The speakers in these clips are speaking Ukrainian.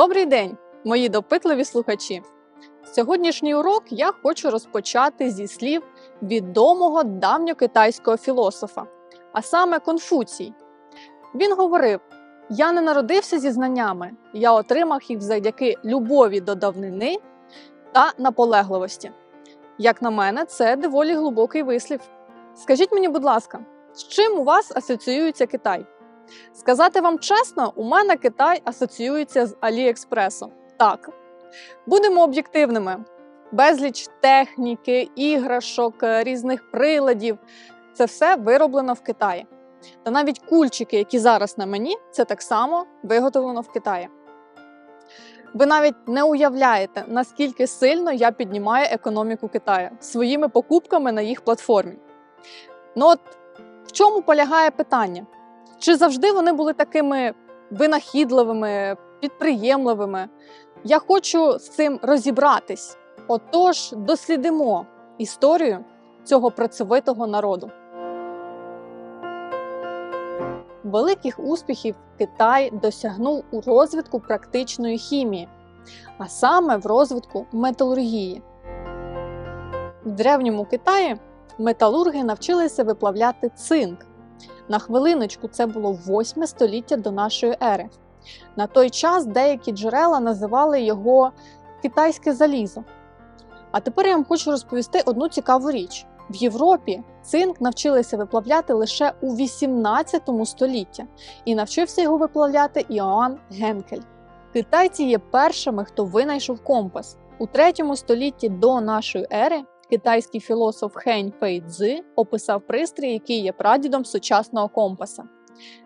Добрий день, мої допитливі слухачі! Сьогоднішній урок я хочу розпочати зі слів відомого давньокитайського філософа, а саме Конфуцій. Він говорив: Я не народився зі знаннями, я отримав їх завдяки любові до давнини та наполегливості. Як на мене, це доволі глибокий вислів. Скажіть мені, будь ласка, з чим у вас асоціюється Китай? Сказати вам чесно, у мене Китай асоціюється з Аліекспресом. Так, будемо об'єктивними. Безліч техніки, іграшок, різних приладів це все вироблено в Китаї. Та навіть кульчики, які зараз на мені, це так само виготовлено в Китаї. Ви навіть не уявляєте, наскільки сильно я піднімаю економіку Китаю своїми покупками на їх платформі. Ну от в чому полягає питання? Чи завжди вони були такими винахідливими, підприємливими? Я хочу з цим розібратись. Отож, дослідимо історію цього працьовитого народу. Великих успіхів Китай досягнув у розвитку практичної хімії, а саме в розвитку металургії. В древньому Китаї металурги навчилися виплавляти цинк. На хвилиночку це було 8 століття до нашої ери. На той час деякі джерела називали його китайське залізо. А тепер я вам хочу розповісти одну цікаву річ: в Європі цинк навчилися виплавляти лише у 18 столітті, і навчився його виплавляти Іоанн Генкель. Китайці є першими, хто винайшов компас. У 3 столітті до нашої ери китайський філософ Хень Фей Цзи описав пристрій, який є прадідом сучасного компаса.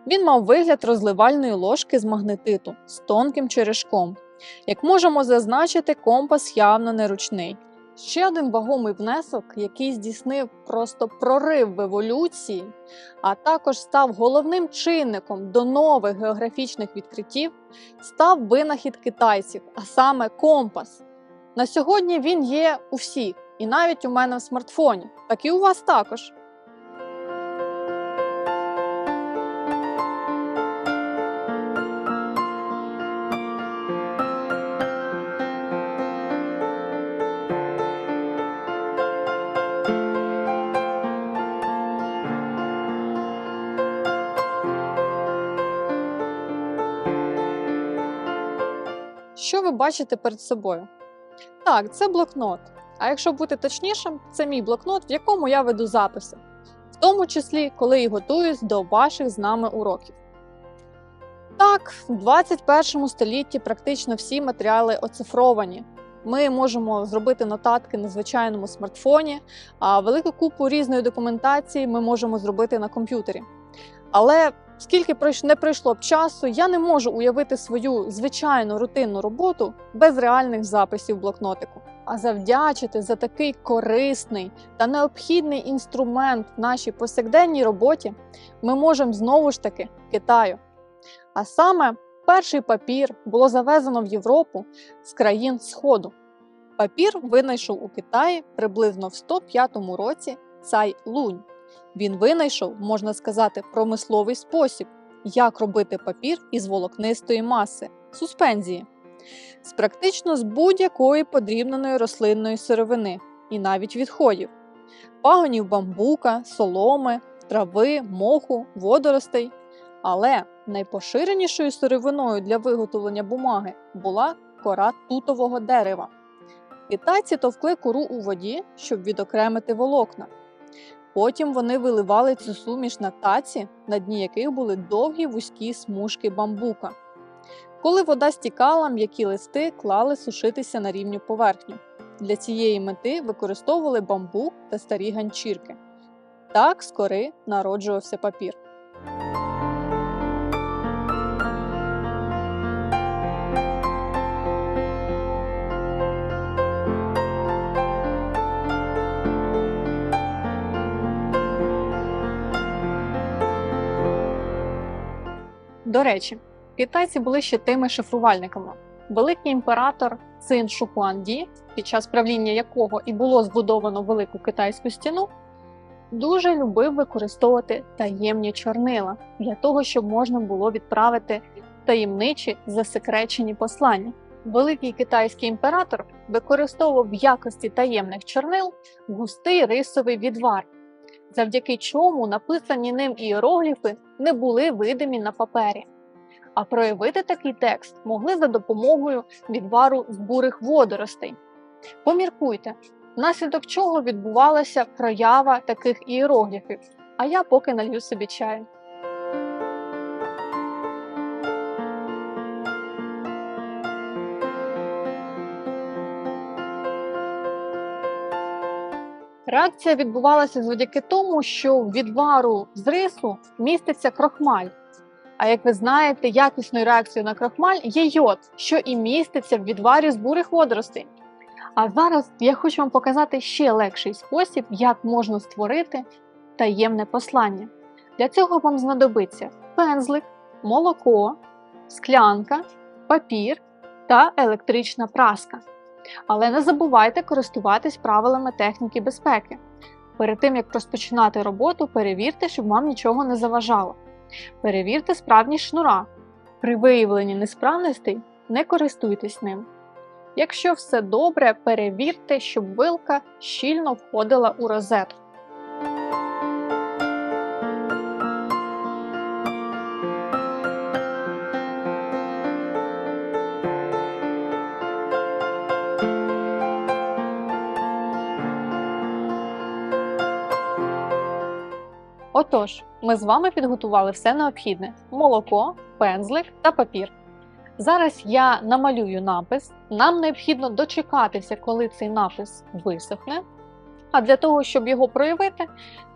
Він мав вигляд розливальної ложки з магнетиту з тонким черешком. Як можемо зазначити, компас явно неручний. Ще один вагомий внесок, який здійснив просто прорив в еволюції, а також став головним чинником до нових географічних відкриттів, став винахід китайців, а саме компас. На сьогодні він є у всіх, і навіть у мене в смартфоні, так і у вас також. Що ви бачите перед собою? Так, це блокнот. А якщо бути точнішим, це мій блокнот, в якому я веду записи, в тому числі, коли і готуюсь до ваших з нами уроків. Так, в 21 столітті практично всі матеріали оцифровані. Ми можемо зробити нотатки на звичайному смартфоні, а велику купу різної документації ми можемо зробити на комп'ютері. Але скільки не пройшло б часу, я не можу уявити свою звичайну рутинну роботу без реальних записів блокнотику. А завдячити за такий корисний та необхідний інструмент в нашій повсякденній роботі ми можемо знову ж таки Китаю. А саме перший папір було завезено в Європу з країн Сходу. Папір винайшов у Китаї приблизно в 105 році Цай Лунь. Він винайшов, можна сказати, промисловий спосіб, як робити папір із волокнистої маси суспензії, з практично з будь-якої подрібненої рослинної сировини і навіть відходів, пагонів бамбука, соломи, трави, моху, водоростей. Але найпоширенішою сировиною для виготовлення бумаги була кора тутового дерева. Китайці товкли кору у воді, щоб відокремити волокна. Потім вони виливали цю суміш на таці, на дні яких були довгі вузькі смужки бамбука. Коли вода стікала, м'які листи клали сушитися на рівню поверхню. Для цієї мети використовували бамбук та старі ганчірки. Так з кори народжувався папір. До речі, китайці були ще тими шифрувальниками. Великий імператор Цин Шукуанді, під час правління якого і було збудовано велику китайську стіну, дуже любив використовувати таємні чорнила для того, щоб можна було відправити таємничі засекречені послання. Великий китайський імператор використовував в якості таємних чорнил густий рисовий відвар, завдяки чому написані ним іерогліфи не були видимі на папері. А проявити такий текст могли за допомогою відвару з бурих водоростей. Поміркуйте, внаслідок чого відбувалася проява таких іерогліфів, а я поки налью собі чаю. Реакція відбувалася завдяки тому, що в відвару з рису міститься крохмаль. А як ви знаєте, якісною реакцією на крохмаль є йод, що і міститься в відварі з бурих водоростей. А зараз я хочу вам показати ще легший спосіб, як можна створити таємне послання. Для цього вам знадобиться пензлик, молоко, склянка, папір та електрична праска. Але не забувайте користуватись правилами техніки безпеки. Перед тим як розпочинати роботу, перевірте, щоб вам нічого не заважало. Перевірте справність шнура. При виявленні несправностей не користуйтесь ним. Якщо все добре, перевірте, щоб вилка щільно входила у розетку. Отож, ми з вами підготували все необхідне: молоко, пензлик та папір. Зараз я намалюю напис. Нам необхідно дочекатися, коли цей напис висохне. А для того, щоб його проявити,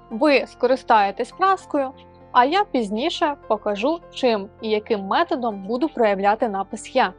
ви скористаєтесь праскою, а я пізніше покажу, чим і яким методом буду проявляти напис я.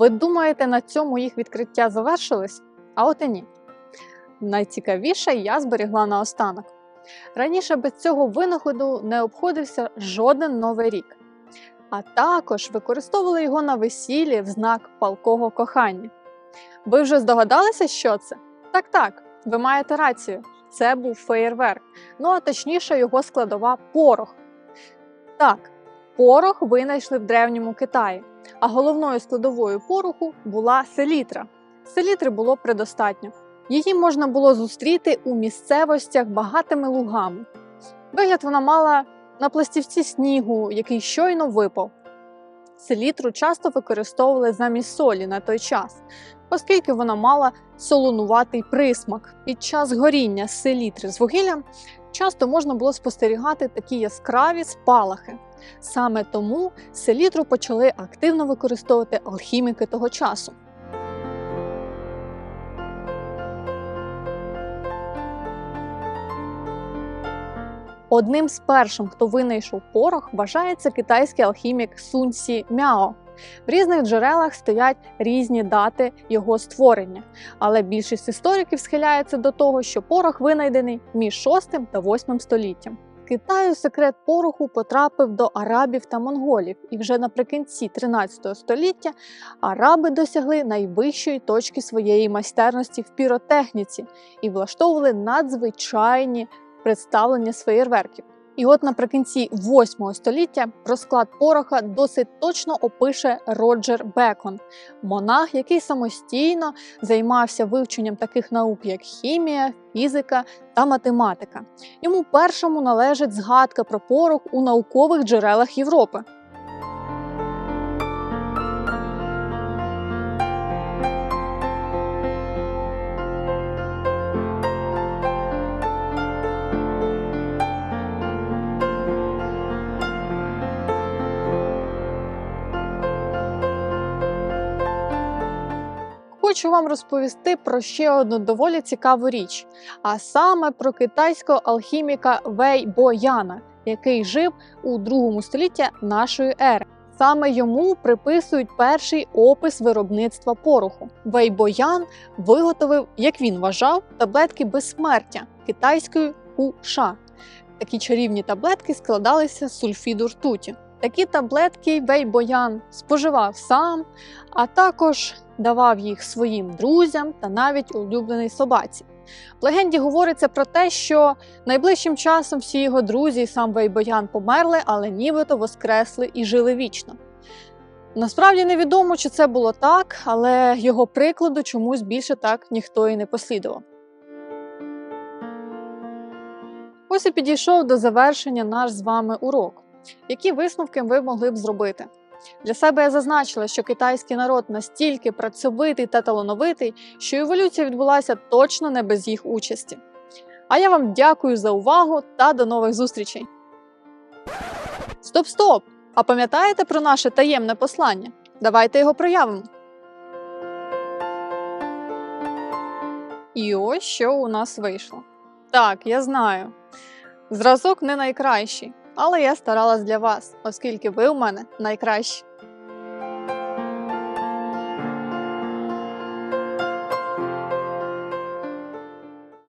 Ви думаєте, на цьому їх відкриття завершились? А от і ні. Найцікавіше я зберігла наостанок. Раніше без цього винаходу не обходився жоден новий рік, а також використовували його на весіллі в знак палкого кохання. Ви вже здогадалися, що це? Так, так, ви маєте рацію. Це був феєрверк, ну а точніше його складова порох. Так, порох винайшли в древньому Китаї а головною складовою пороху була селітра. Селітри було предостатньо. Її можна було зустріти у місцевостях багатими лугами. Вигляд вона мала на пластівці снігу, який щойно випав. Селітру часто використовували замість солі на той час, оскільки вона мала солонуватий присмак. Під час горіння селітри з вугіллям часто можна було спостерігати такі яскраві спалахи. Саме тому селітру почали активно використовувати алхіміки того часу. Одним з першим, хто винайшов порох, вважається китайський алхімік Сунь Сі Мяо. В різних джерелах стоять різні дати його створення, але більшість істориків схиляється до того, що порох винайдений між 6 та 8 століттям. Китаю секрет пороху потрапив до арабів та монголів, і вже наприкінці 13 століття араби досягли найвищої точки своєї майстерності в піротехніці і влаштовували надзвичайні представлення з феєрверків. І от наприкінці 8 століття розклад пороха досить точно опише Роджер Бекон, монах, який самостійно займався вивченням таких наук, як хімія, фізика та математика. Йому першому належить згадка про порох у наукових джерелах Європи. Хочу вам розповісти про ще одну доволі цікаву річ, а саме про китайського алхіміка Вей Бояна, який жив у другому столітті нашої ери. Саме йому приписують перший опис виробництва пороху. Вейбоян виготовив, як він вважав, таблетки безсмертя китайською хуша. такі чарівні таблетки складалися з сульфіду ртуті. Такі таблетки Вейбоян споживав сам, а також давав їх своїм друзям та навіть улюбленій собаці. В легенді говориться про те, що найближчим часом всі його друзі і сам Вейбоян померли, але нібито воскресли і жили вічно. Насправді невідомо, чи це було так, але його прикладу чомусь більше так ніхто і не послідував. Ось і підійшов до завершення наш з вами урок. Які висновки ви могли б зробити? Для себе я зазначила, що китайський народ настільки працьовитий та талановитий, що еволюція відбулася точно не без їх участі. А я вам дякую за увагу та до нових зустрічей. Стоп, стоп! А пам'ятаєте про наше таємне послання? Давайте його проявимо. І ось що у нас вийшло. Так, я знаю. Зразок не найкращий, але я старалась для вас, оскільки ви у мене найкращі.